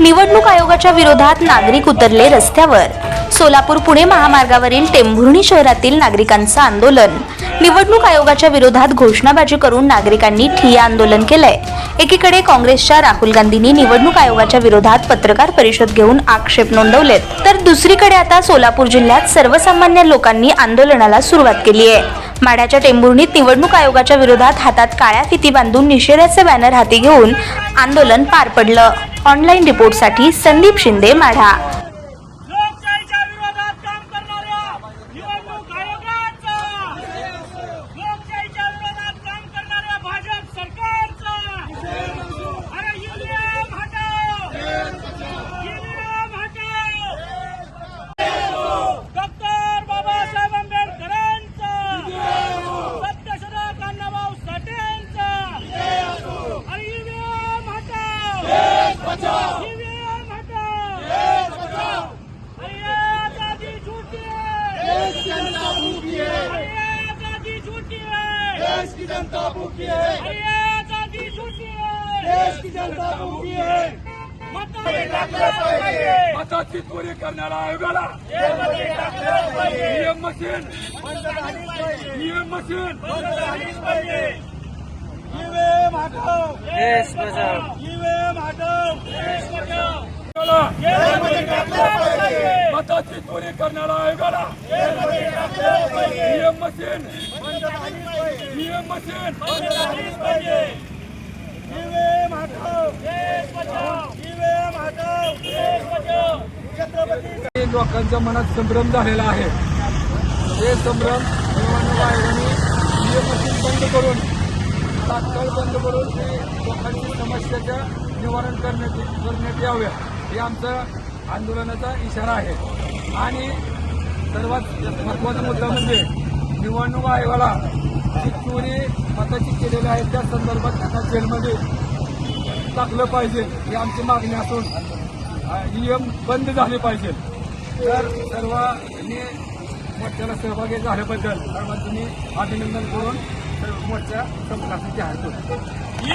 निवडणूक आयोगाच्या विरोधात नागरिक उतरले रस्त्यावर. सोलापूर पुणे महामार्गावरील टेंभुर्णी शहरातील नागरिकांचं आंदोलन. निवडणूक आयोगाच्या विरोधात घोषणाबाजी करून नागरिकांनी ठिय्या आंदोलन केलंय. एकीकडे काँग्रेसच्या राहुल गांधींनी निवडणूक आयोगाच्या विरोधात पत्रकार परिषद घेऊन आक्षेप नोंदवलेत. तर दुसरीकडे आता सोलापूर जिल्ह्यात सर्वसामान्य लोकांनी आंदोलनाला सुरुवात केली आहे माढ्याच्या टेंभुर्णीत निवडणूक आयोगाच्या विरोधात हातात काळ्या फिती बांधून निषेधाचे बॅनर हाती घेऊन आंदोलन पार पडलं. ऑनलाईन रिपोर्टसाठी संदीप शिंदे माढा देश की जनता भूखी है आज़ादी झूठी है देश की जनता भूखी है आज़ादी झूठी है देश की जनता भूखी है मताची चोरी करणारा आयोगाला EM machine EM machine. EVM हटाव देश बचाव मताची चोरी करणारा आयोगाला EM machine EM machine EVM हटाव ईव्हीएम छत्रपती लोकांच्या मनात संभ्रम झालेला आहे. हे संभ्रम निवडणूक आयोगाने ईएम मशीन बंद करून तात्काळ बंद करून ते लोकांची समस्याचं निवारण करण्यात करण्यात याव्या हे आमचं आंदोलनाचा इशारा आहे. आणि सर्वात महत्त्वाचा मुद्दा म्हणजे निवडणूक आयोगाला जी चोरी मताची केलेली आहे त्या संदर्भात त्यांना जेलमध्ये टाकलं पाहिजे ही आमची मागणी असून ईएम बंद झाले पाहिजे. तर सर्वांनी मोर्चाला सहभागी झाल्याबद्दल सर्वांचं मी अभिनंदन करून मोर्चा संपला जाहीर करतो